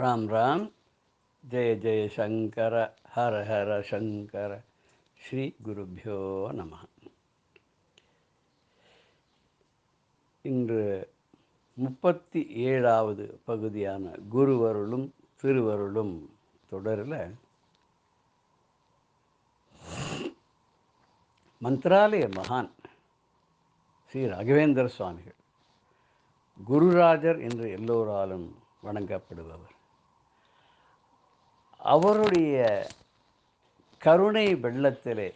ராம் ராம் ஜெய ஜெய சங்கர ஹர ஹர சங்கர ஸ்ரீ குருபியோ நம. இன்று முப்பத்தி ஏழாவது பகுதியான குருவருளும் திருவருளும் தொடரில் மந்திராலய மகான் ஸ்ரீ ராகவேந்திர சுவாமிகள் குருராஜர் என்று எல்லோராலும் வணங்கப்படுபவர். அவருடைய கருணை வெள்ளத்திலே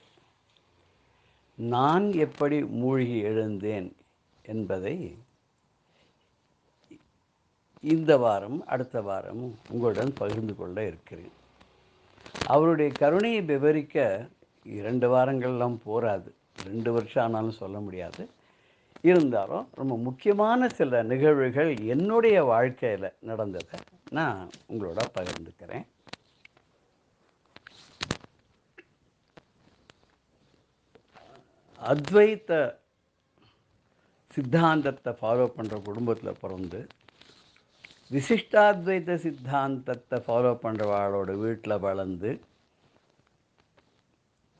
நான் எப்படி மூழ்கி எழுந்தேன் என்பதை இந்த வாரம் அடுத்த வாரம் உங்களுடன் பகிர்ந்து கொள்ள இருக்கிறேன். அவருடைய கருணையை விவரிக்க இரண்டு வாரங்கள்லாம் போராது ரெண்டு வருஷம் ஆனாலும் சொல்ல முடியாது. இருந்தாலும் ரொம்ப முக்கியமான சில நிகழ்வுகள் என்னுடைய வாழ்க்கையில் நடந்ததை நான் உங்களோட பகிர்ந்துக்கிறேன். அத்வைத்த சித்தாந்தத்தை ஃபாலோ பண்ணுற குடும்பத்தில் பிறந்து விசிஷ்டாத்வைத சித்தாந்தத்தை ஃபாலோ பண்ணுறவாளோட வீட்டில் வளர்ந்து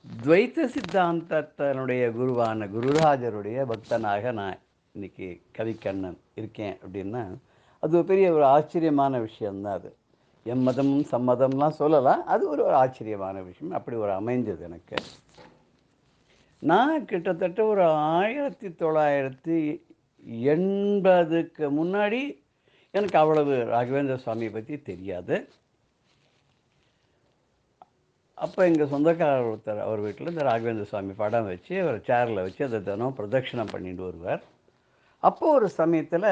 துவைத்த சித்தாந்தத்தினுடைய குருவான குருராஜருடைய பக்தனாக நான் இன்னைக்கு கவிக்கண்ணன் இருக்கேன் அப்படின்னா அது ஒரு பெரிய ஒரு ஆச்சரியமான விஷயந்தான் அது. எம்மதமும் சம்மதம்லாம் சொல்லலாம் அது ஒரு ஒரு ஆச்சரியமான விஷயம். அப்படி ஒரு அமைஞ்சது எனக்கு. நான் கிட்டத்தட்ட ஒரு ஆயிரத்தி தொள்ளாயிரத்தி எண்பதுக்கு முன்னாடி எனக்கு அவ்வளவு ராகவேந்திர சுவாமியை பற்றி தெரியாது. அப்போ எங்கள் சொந்தக்காரர் ஒருத்தர் அவர் வீட்டில் இந்த ராகவேந்திர சுவாமி படம் வச்சு அவர் சேரில் வச்சு அதை தினம் பிரதட்சிணம் பண்ணிட்டு வருவார். அப்போ ஒரு சமயத்தில்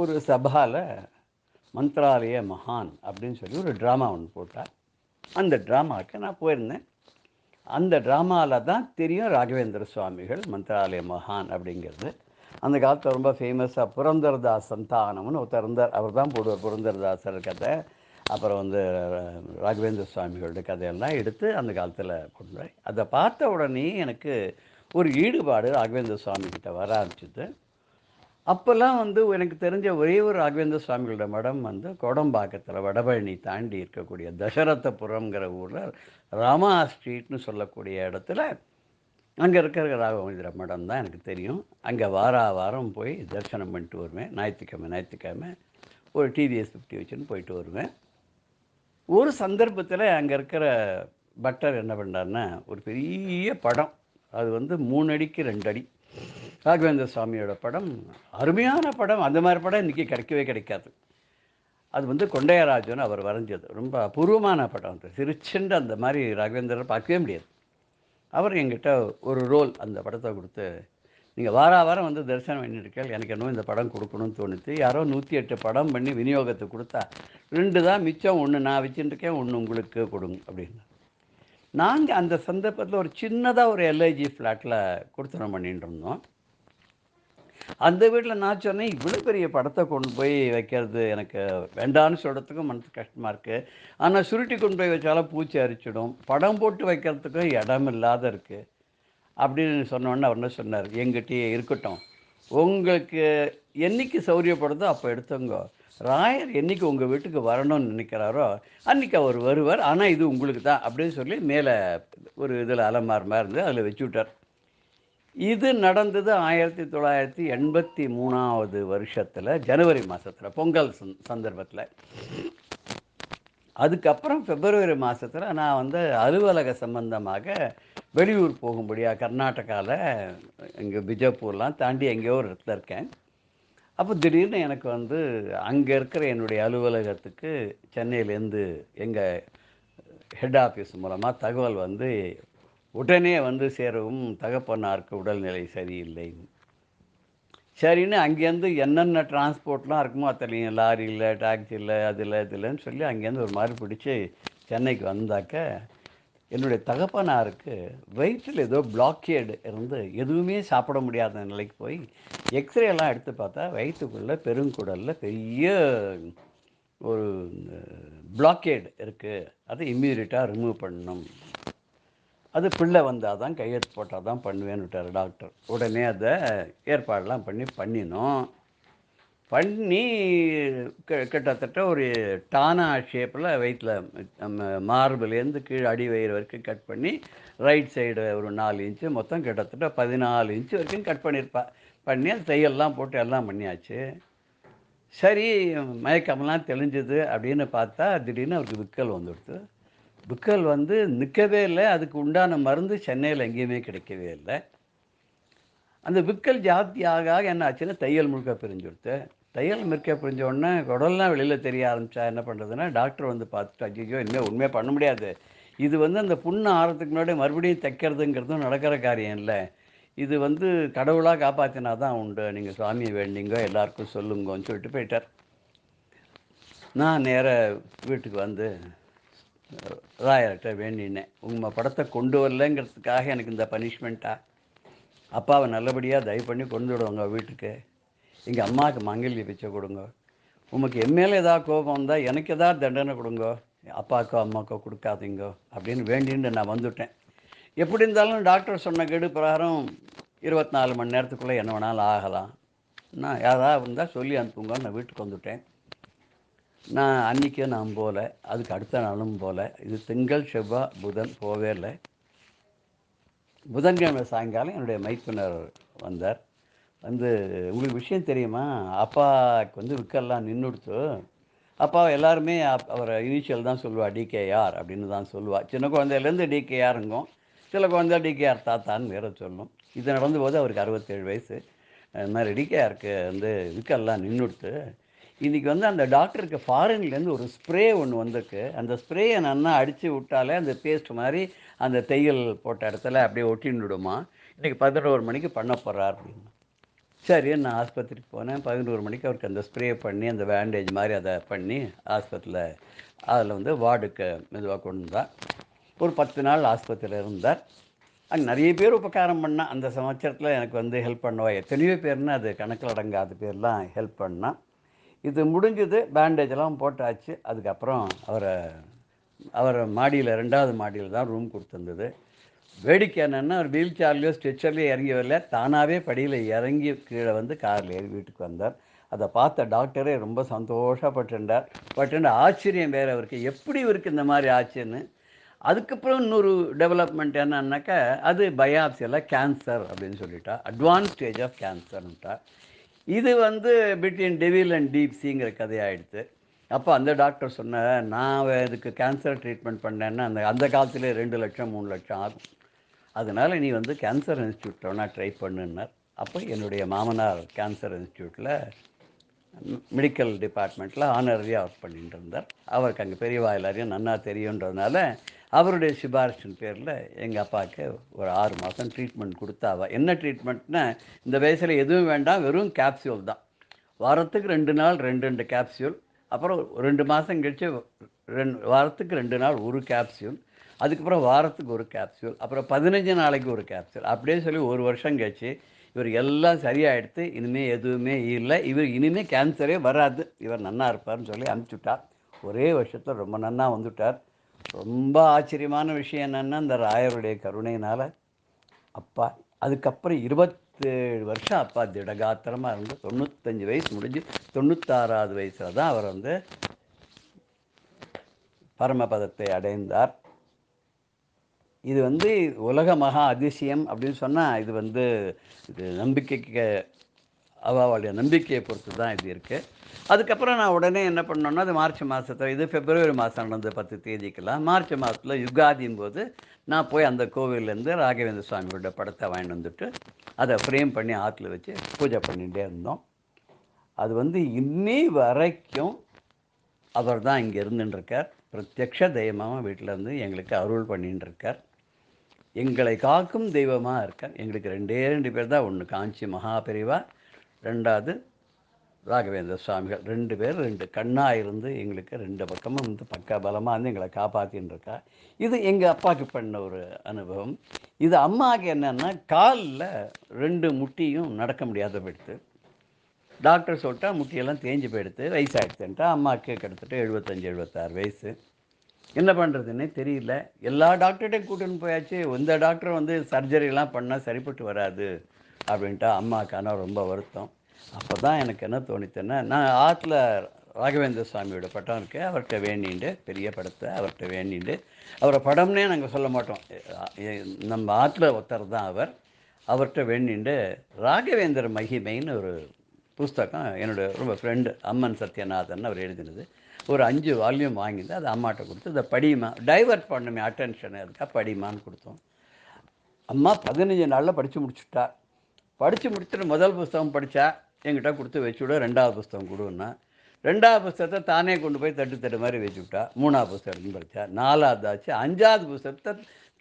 ஒரு சபாவில் மந்த்ராலய மகான் அப்படின்னு சொல்லி ஒரு ட்ராமா ஒன்று போட்டார். அந்த ட்ராமாவுக்கு நான் போயிருந்தேன். அந்த ட்ராமாவில் தான் தெரியும் ராகவேந்திர சுவாமிகள் மந்த்ராலய மகான் அப்படிங்கிறது. அந்த காலத்தில் ரொம்ப ஃபேமஸாக புரந்தரதாஸ் சந்தானம்னு ஒருத்தர் இருந்தார். அவர் தான் போடுவார் புரந்தரதாசர் கதை. அப்புறம் வந்து ராகவேந்திர சுவாமிகளுடைய கதையெல்லாம் எடுத்து அந்த காலத்தில் கொண்டு அதை பார்த்த உடனே எனக்கு ஒரு ஈடுபாடு ராகவேந்திர சுவாமி கிட்ட வர ஆரம்பிச்சிது. அப்போல்லாம் வந்து எனக்கு தெரிஞ்ச ஒரே ஒரு ராகவேந்திர சுவாமிகளோட மடம் வந்து கோடம்பாக்கத்தில் வடபழனி தாண்டி இருக்கக்கூடிய தசரதபுரம்ங்கிற ஊரில் ராமா ஸ்ட்ரீட்னு சொல்லக்கூடிய இடத்துல அங்கே இருக்கிற ராகவேந்திர மடம் தான் எனக்கு தெரியும். அங்கே வார வாரம் போய் தரிசனம் பண்ணிட்டு வருவேன். ஞாயிற்றுக்கிழமை ஞாயிற்றுக்கிழமை ஒரு டிவிஎஸ் ஃபிஃப்டி வச்சுன்னு போயிட்டு வருவேன். ஒரு சந்தர்ப்பத்தில் அங்கே இருக்கிற பட்டர் என்ன பண்ணார்னா ஒரு பெரிய படம். அது வந்து மூணு அடிக்கு ரெண்டு அடி ராகவேந்திர சுவாமியோட படம் அருமையான படம். அந்த மாதிரி படம் இன்றைக்கி கிடைக்கவே கிடைக்காது. அது வந்து கொண்டையராஜன் அவர் வரைஞ்சது. ரொம்ப அபூர்வமான படம் அது. சிரிச்சுண்டு அந்த மாதிரி ராகவேந்திரர் பார்க்கவே முடியாது. அவர் எங்கிட்ட ஒரு ரோல் அந்த படத்தை கொடுத்து நீங்கள் வார வாரம் வந்து தரிசனம் பண்ணியிருக்கேன் எனக்கு இன்னும் இந்த படம் கொடுக்கணும்னு தோணுச்சு யாரோ நூற்றி எட்டு படம் பண்ணி விநியோகத்தை கொடுத்தா ரெண்டு தான் மிச்சம் ஒன்று நான் வச்சுட்டுருக்கேன் ஒன்று உங்களுக்கு கொடுங்க அப்படின்னு நாங்கள் அந்த சந்தர்ப்பத்தில் ஒரு சின்னதாக ஒரு எல்ஐஜி ஃப்ளாட்டில் கொடுத்தனம் பண்ணிட்டு இருந்தோம். அந்த வீட்டில் நான் சொன்னேன் இவ்வளோ பெரிய படத்தை கொண்டு போய் வைக்கிறது எனக்கு வேண்டான்னு சொல்கிறதுக்கும் மனசு கஷ்டமாக இருக்குது ஆனால் சுருட்டி கொண்டு போய் வச்சாலும் பூச்சி அரிச்சிடும். படம் போட்டு வைக்கிறதுக்கும் இடம் இல்லாத இருக்குது அப்படின்னு சொன்னோன்னே அவர் என்ன சொன்னார்? எங்கிட்டயே இருக்கட்டும். உங்களுக்கு என்னைக்கு சௌரியப்படுதோ அப்போ எடுத்துங்க. ராயர் என்றைக்கு உங்கள் வீட்டுக்கு வரணும்னு நினைக்கிறாரோ அன்றைக்கி அவர் வருவார். ஆனால் இது உங்களுக்கு தான். அப்படின்னு சொல்லி மேலே ஒரு இதில் அலமார் மாதிரி இருந்து அதில் வச்சு விட்டார். இது நடந்தது ஆயிரத்தி தொள்ளாயிரத்தி எண்பத்தி மூணாவது வருஷத்தில் ஜனவரி மாதத்தில் பொங்கல் சந்தர்ப்பத்தில். அதுக்கப்புறம் பிப்ரவரி மாதத்தில் நான் வந்து அலுவலக சம்பந்தமாக வெளியூர் போகும்படியாக கர்நாடகாவில் இங்கே பிஜப்பூர்லாம் தாண்டி எங்கேயோ ஒரு இடத்துல இருக்கேன். அப்போ திடீர்னு எனக்கு வந்து அங்கே இருக்கிற என்னுடைய அலுவலகத்துக்கு சென்னையிலேருந்து எங்கள் ஹெட் ஆஃபீஸ் மூலமாக தகவல் வந்து உடனே வந்து சேரவும் தகப்பனாருக்கு உடல்நிலை சரியில்லை. சரின்னு அங்கேருந்து என்னென்ன டிரான்ஸ்போர்ட்லாம் இருக்குமோ அத்தனையும் லாரியில் டாக்ஸியில் அதில் இதுலன்னு சொல்லி அங்கேருந்து ஒரு மாதிரி பிடிச்சி சென்னைக்கு வந்தாக்க என்னுடைய தகப்பனாருக்கு வயிற்றில் ஏதோ பிளாக்கேடு இருந்து எதுவுமே சாப்பிட முடியாத நிலைக்கு போய் எக்ஸ்ரே எல்லாம் எடுத்து பார்த்தா வயிற்றுக்குள்ளே பெருங்குடலில் பெரிய ஒரு பிளாக்கேடு இருக்குது அதை இம்மீடியட்டாக ரிமூவ் பண்ணணும். அது பிள்ளை வந்தால் தான் கையெழுத்து போட்டால் தான் பண்ணுவேன்னு விட்டார் டாக்டர். உடனே அதை ஏற்பாடெல்லாம் பண்ணி பண்ணினோம். பண்ணி கிட்டத்தட்ட ஒரு டானா ஷேப்பில் வயிற்றில் நம்ம மார்பிலேருந்து கீழே அடி வயிறு வரைக்கும் கட் பண்ணி ரைட் சைடு ஒரு நாலு இன்ச்சு மொத்தம் கிட்டத்தட்ட பதினாலு இன்ச்சு வரைக்கும் கட் பண்ணியிருப்பா பண்ணி அது தையல்லாம் போட்டு எல்லாம் பண்ணியாச்சு. சரி மயக்கமெல்லாம் தெளிஞ்சது அப்படின்னு பார்த்தா திடீர்னு அவருக்கு விக்கல் வந்துடுது. விக்கல் வந்து நிற்கவே இல்லை. அதுக்கு உண்டான மருந்து சென்னையில் எங்கேயுமே கிடைக்கவே இல்லை. அந்த விக்கல் ஜாஸ்தி ஆக ஆக என்ன ஆச்சுன்னா தையல் முழுக்க பிரிஞ்சுடுத்து தையல் முழுக்க பிரிஞ்ச உடனே குடல்லாம் வெளியில் தெரிய ஆரம்பித்தா என்ன பண்ணுறதுன்னா டாக்டர் வந்து பார்த்துட்டு ஐயோ இனிமேல் உண்மையாக பண்ண முடியாது. இது வந்து அந்த புண்ணு ஆறதுக்கு முன்னாடி மறுபடியும் தைக்கிறதுங்கிறதும் நடக்கிற காரியம் இல்லை. இது வந்து கடவுளாக காப்பாற்றினா தான் உண்டு. நீங்கள் சுவாமியை வேண்டிங்க எல்லாருக்கும் சொல்லுங்கன்னு சொல்லிட்டு போயிட்டார். நான் நேர வீட்டுக்கு வந்து ராயர்கிட்ட வேண்டினேன். உங்கள் படத்தை கொண்டு வரலங்கிறதுக்காக எனக்கு இந்த பனிஷ்மெண்ட்டா அப்பாவை நல்லபடியாக தயவு பண்ணி கொண்டு விடுவாங்க வீட்டுக்கு. எங்கள் அம்மாவுக்கு மங்கல்ய பிச்சை கொடுங்க. உமக்கு என் மேலே ஏதாவது கோபம் வந்தால் எனக்கு ஏதாவது தண்டனை கொடுங்க. அப்பாக்கோ அம்மாக்கோ கொடுக்காதீங்க அப்படின்னு வேண்டின்னு நான் வந்துட்டேன். எப்படி இருந்தாலும் டாக்டர் சொன்ன கெடு பிரகாரம் இருபத்தி நாலு மணி நேரத்துக்குள்ளே என்ன வேணாலும் ஆகலாம். நான் யாராவது இருந்தால் சொல்லி அனுப்புங்க நான் வீட்டுக்கு வந்துட்டேன். நான் அன்றைக்கே நான் போகல அதுக்கு அடுத்த நாளும் போகல இது திங்கள் செவ்வாய் புதன் போவே இல்லை. புதன்கிழமை சாயங்காலம் என்னுடைய மைத்துனர் வந்தார். வந்து உங்களுக்கு விஷயம் தெரியுமா? அப்பாவுக்கு வந்து விற்கெல்லாம் நின்றுடுத்து அப்பா எல்லாருமே அப்- அவரை இனிஷியல் தான் சொல்லுவாள் டிகேஆர் அப்படின்னு தான் சொல்லுவாள் சின்ன குழந்தையிலேருந்து டிகேஆருங்கும் சில குழந்தை டிகேஆர் தாத்தான்னு வேற சொல்லும். இது நடந்தபோது அவருக்கு அறுபத்தேழு வயசு. இந்த மாதிரி டிகேஆருக்கு வந்து விற்கெல்லாம் நின்றுடுத்து இன்றைக்கி வந்து அந்த டாக்டருக்கு ஃபாரின்லேருந்து ஒரு ஸ்ப்ரே ஒன்று வந்திருக்கு. அந்த ஸ்ப்ரேயை நல்லா அடித்து விட்டாலே அந்த பேஸ்ட் மாதிரி அந்த தையல் போட்ட இடத்துல அப்படியே ஒட்டின்னு விடுமா இன்றைக்கி பதினோரு மணிக்கு பண்ண போகிறார் அப்படின்னு. சரி நான் ஆஸ்பத்திரிக்கு போனேன். பதினோரு மணிக்கு அவருக்கு அந்த ஸ்ப்ரே பண்ணி அந்த பேண்டேஜ் மாதிரி அதை பண்ணி ஆஸ்பத்திரியில் அதில் வந்து வார்டுக்கு மெதுவாக கொண்டு வந்தார். ஒரு பத்து நாள் ஆஸ்பத்திரியில் இருந்தார். அங்கே நிறைய பேர் உபகாரம் பண்ணால் அந்த சமச்சரத்தில் எனக்கு வந்து ஹெல்ப் பண்ணுவா. எத்தனையோ பேர்னு அது கணக்கில் அடங்காத பேர்லாம் ஹெல்ப் பண்ணான். இது முடிஞ்சது பேண்டேஜெல்லாம் போட்டாச்சு. அதுக்கப்புறம் அவரை அவரை மாடியில் ரெண்டாவது மாடியில் தான் ரூம் கொடுத்துருந்தது. வேடிக்கை என்னென்னா அவர் வீல் சேர்லையோ ஸ்ட்ரெச்சர்லேயோ இறங்கி வரல. தானாகவே படியில் இறங்கி கீழே வந்து காரில் ஏறி வீட்டுக்கு வந்தார். அதை பார்த்த டாக்டரே ரொம்ப சந்தோஷப்பட்டுண்டார் பட்டு ஆச்சரியம் வேறு அவருக்கு. எப்படி இவருக்கு இந்த மாதிரி ஆச்சுன்னு. அதுக்கப்புறம் இன்னொரு டெவலப்மெண்ட் என்னன்னாக்கா அது பயாப்சியில் கேன்சர் அப்படின்னு சொல்லிட்டா. அட்வான்ஸ் ஸ்டேஜ் ஆஃப் கேன்சர்ன்ட்டா இது வந்து பிட்வீன் டெவில் அண்ட் டீப்ஸிங்கிற கதையாயிடுது அப்போ அந்த டாக்டர் சொன்ன நான் இதுக்கு கேன்சர் ட்ரீட்மெண்ட் பண்ணேன்னா அந்த அந்த காலத்திலே ரெண்டு லட்சம் மூணு லட்சம் ஆகும். அதனால் நீ வந்து கேன்சர் இன்ஸ்டியூட்டில் வேணால் ட்ரை பண்ணுன்னார். அப்போ என்னுடைய மாமனார் கேன்சர் இன்ஸ்டியூட்டில் மெடிக்கல் டிபார்ட்மெண்ட்டில் ஆனரரியாக ஒர்க் பண்ணிட்டு இருந்தார். அவருக்கு அங்கே பெரியவா எல்லாரையும் நன்னா தெரியுன்றதுனால அவருடைய சிபாரிசின் பேரில் எங்கள் அப்பாவுக்கு ஒரு ஆறு மாதம் ட்ரீட்மெண்ட் கொடுத்தாவா என்ன ட்ரீட்மெண்ட்னா இந்த வயசில் எதுவும் வேண்டாம் வெறும் கேப்சியூல் தான். வாரத்துக்கு ரெண்டு நாள் ரெண்டு ரெண்டு கேப்சியூல் அப்புறம் ரெண்டு மாதம் கழிச்சு ரெண்டு வாரத்துக்கு ரெண்டு நாள் ஒரு கேப்சியூல் அதுக்கப்புறம் வாரத்துக்கு ஒரு கேப்சியூல் அப்புறம் பதினஞ்சு நாளைக்கு ஒரு கேப்சியூல் அப்படியே சொல்லி ஒரு வருஷம் கழிச்சு இவர் எல்லாம் சரியாயிடுத்து இனிமேல் எதுவுமே இல்லை. இவர் இனிமேல் கேன்சரே வராது. இவர் நன்னா இருப்பார்னு சொல்லி அனுப்பிச்சுட்டார். ஒரே வருஷத்தில் ரொம்ப நன்னா வந்துட்டார். ரொம்ப ஆச்சரியமான விஷயம் என்னென்னா இந்த ராயருடைய கருணையினால் அப்பா அதுக்கப்புறம் இருபத்தேழு வருஷம் அப்பா திடகாத்திரமாக இருந்து தொண்ணூத்தஞ்சு வயசு முடிஞ்சு தொண்ணூத்தாறாவது வயசில் தான் அவர் வந்து பரமபதத்தை அடைந்தார். இது வந்து உலக மகா அதிசயம் அப்படின்னு சொன்னால் இது வந்து இது நம்பிக்கைக்கு அவளுடைய நம்பிக்கையை பொறுத்து தான் இது இருக்குது அதுக்கப்புறம் நான் உடனே என்ன பண்ணோன்னா அது மார்ச் மாதத்தில் இது பிப்ரவரி மாதம் நடந்த பத்து தேதிக்கெல்லாம் மார்ச் மாதத்தில் யுகாதியும் போது நான் போய் அந்த கோவில்லேருந்து ராகவேந்திர சுவாமியோட படத்தை வாங்கிட்டு வந்துட்டு அதை ஃப்ரேம் பண்ணி ஆற்றுல வச்சு பூஜை பண்ணிகிட்டே இருந்தோம். அது வந்து இன்னி வரைக்கும் அவர் தான் இங்கே இருந்துட்டுருக்கார் பிரத்யக்ஷ தெய்வமாக வீட்டில் இருந்து எங்களுக்கு அருள் பண்ணிட்டு இருக்கார் எங்களை காக்கும் தெய்வமாக இருக்கார் எங்களுக்கு ரெண்டே ரெண்டு பேர் தான். ஒன்று காஞ்சி மகாபெரிவா ரெண்டாவது ராகவேந்திர சுவாமிகள். ரெண்டு பேர் ரெண்டு கண்ணாக இருந்து எங்களுக்கு ரெண்டு பக்கமும் வந்து பக்க பலமாக இருந்து எங்களை காப்பாற்றின்னு இருக்கா இது எங்கள் அப்பாவுக்கு பண்ண ஒரு அனுபவம். இது அம்மாவுக்கு என்னென்னா காலில் ரெண்டு முட்டியும் நடக்க முடியாத போயிடுத்து டாக்டர் சொல்லிட்டா முட்டியெல்லாம் தேஞ்சு போயிடுத்து வயசாகிடுச்சுன்ட்டா அம்மாவுக்கு கிட்டத்தட்ட எழுபத்தஞ்சு எழுபத்தாறு வயசு. என்ன பண்ணுறதுன்னே தெரியல. எல்லா டாக்டர்கிட்டையும் கூட்டின்னு போயாச்சு. இந்த டாக்டர் வந்து சர்ஜரிலாம் பண்ணால் சரிப்பட்டு வராது. அப்படின்ட்டு அம்மாக்கான ரொம்ப வருத்தம். அப்போ தான் எனக்கு என்ன தோணித்தேன்னா நான் ஆற்றுல ராகவேந்திர சுவாமியோட படம் இருக்கேன் அவர்கிட்ட வேண்டிண்டு பெரிய படத்தை அவர்கிட்ட வேண்டிண்டு. அவரை படம்னே நாங்கள் சொல்ல மாட்டோம். நம்ம ஆற்றுல ஒருத்தர் தான் அவர். அவர்கிட்ட வேண்டிண்டு ராகவேந்திர மகிமைன்னு ஒரு புஸ்தகம் என்னோட ரொம்ப ஃப்ரெண்டு அம்மன் சத்யநாதன் அவர் எழுதினது. ஒரு அஞ்சு வால்யூம் வாங்கிட்டு அதை அம்மாட்ட கொடுத்து இதை படியுமா டைவர்ட் பண்ணுமே அட்டென்ஷன் அதுக்காக படிமான்னு கொடுத்தோம். அம்மா பதினஞ்சு நாளில் படித்து முடிச்சுட்டா. படித்து முடிச்சுட்டு முதல் புஸ்தகம் படித்தா என்கிட்ட கொடுத்து வச்சு விட ரெண்டாவது புஸ்தகம் கொடுன்னா. ரெண்டாவது புஸ்தகத்தை தானே கொண்டு போய் தட்டு தட்டு மாதிரி வச்சு விட்டா மூணாவது புஸ்தகம் படித்தா நாலாவது ஆச்சு. அஞ்சாவது புஸ்தகத்தை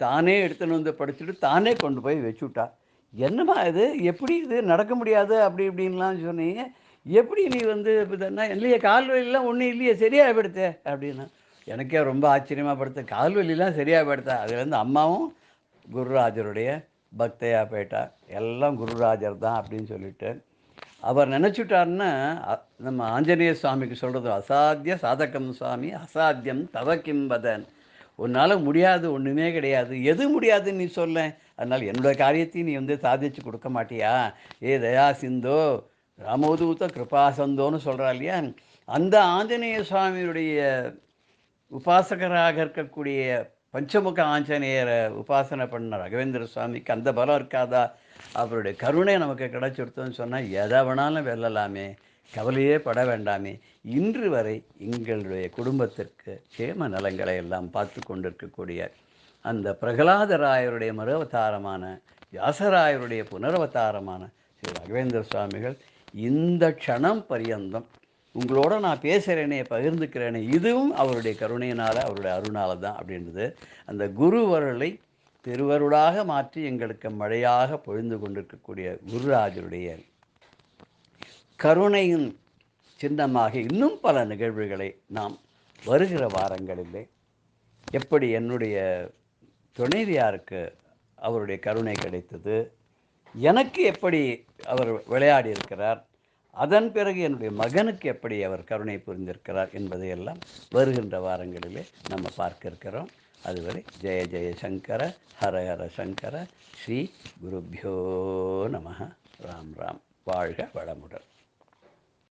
தானே எடுத்துன்னு வந்து படிச்சுட்டு தானே கொண்டு போய் வச்சு விட்டா என்னம்மா இது? எப்படி இது? நடக்க முடியாது அப்படி இப்படின்லாம் சொன்னீங்க. எப்படி நீ வந்து இதுன்னா இல்லையே கால் வலிலாம் ஒன்றும் இல்லையே சரியாக படுத்த அப்படின்னா. எனக்கே ரொம்ப ஆச்சரியமாக படுத்த கால் வலிலாம் சரியாக படுத்த அதுலேருந்து அம்மாவும் குருராஜருடைய பக்தையாக போயிட்டார் எல்லாம் குருராஜர் தான் அப்படின்னு சொல்லிட்டு அவர் நினச்சிட்டாருன்னா நம்ம ஆஞ்சநேய சுவாமிக்கு சொல்கிறது அசாத்திய சாதகம் சுவாமி அசாத்தியம் தவ கிம்பதன். உன்னால் முடியாது ஒன்றுமே கிடையாது. எது முடியாதுன்னு நீ சொல்ல. அதனால் என்னோட காரியத்தையும் நீ வந்து சாதிச்சு கொடுக்க மாட்டியா? ஏ தயா சிந்தோ ராமோதூத கிருபாசந்தோன்னு சொல்கிறா இல்லையா? அந்த ஆஞ்சநேய சுவாமியுடைய உபாசகராக இருக்கக்கூடிய பஞ்சமுக ஆஞ்சநேயரை உபாசனை பண்ண ரகவேந்திர சுவாமிக்கு அந்த பலம் இருக்காதா? அவருடைய கருணை நமக்கு கிடைச்சிருத்தோன்னு சொன்னால் எதை வேணாலும் வெல்லலாமே கவலையே பட வேண்டாமே. இன்று வரை எங்களுடைய குடும்பத்திற்கு சேம நலங்களை எல்லாம் பார்த்து கொண்டிருக்கக்கூடிய அந்த பிரகலாதராயருடைய மறுவதாரமான வியாசராயருடைய புனரவதாரமான ஸ்ரீ ராகவேந்திர சுவாமிகள் இந்த க்ஷணம் பரியந்தம் உங்களோட நான் பேசுகிறேனே பகிர்ந்துக்கிறேனே இதுவும் அவருடைய கருணையினால் அவருடைய அருணால தான் அப்படின்றது. அந்த குருவருளை திருவருளாக மாற்றி எங்களுக்கு மழையாக பொழிந்து கொண்டிருக்கக்கூடிய குருராஜருடைய கருணையின் சின்னமாக இன்னும் பல நிகழ்வுகளை நாம் வருகிற வாரங்களிலே எப்படி என்னுடைய துணைவியாருக்கு அவருடைய கருணை கிடைத்தது எனக்கு எப்படி அவர் விளையாடி இருக்கிறார் அதன் பிறகு என்னுடைய மகனுக்கு எப்படி அவர் கருணை புரிந்திருக்கிறார் என்பதையெல்லாம் வருகின்ற வாரங்களிலே நம்ம பார்க்க இருக்கிறோம் அதுவரை ஜெய ஜெய சங்கர ஹர ஹர சங்கர ஸ்ரீ குருபியோ நம. ராம் ராம். வாழ்க வளமுடன்.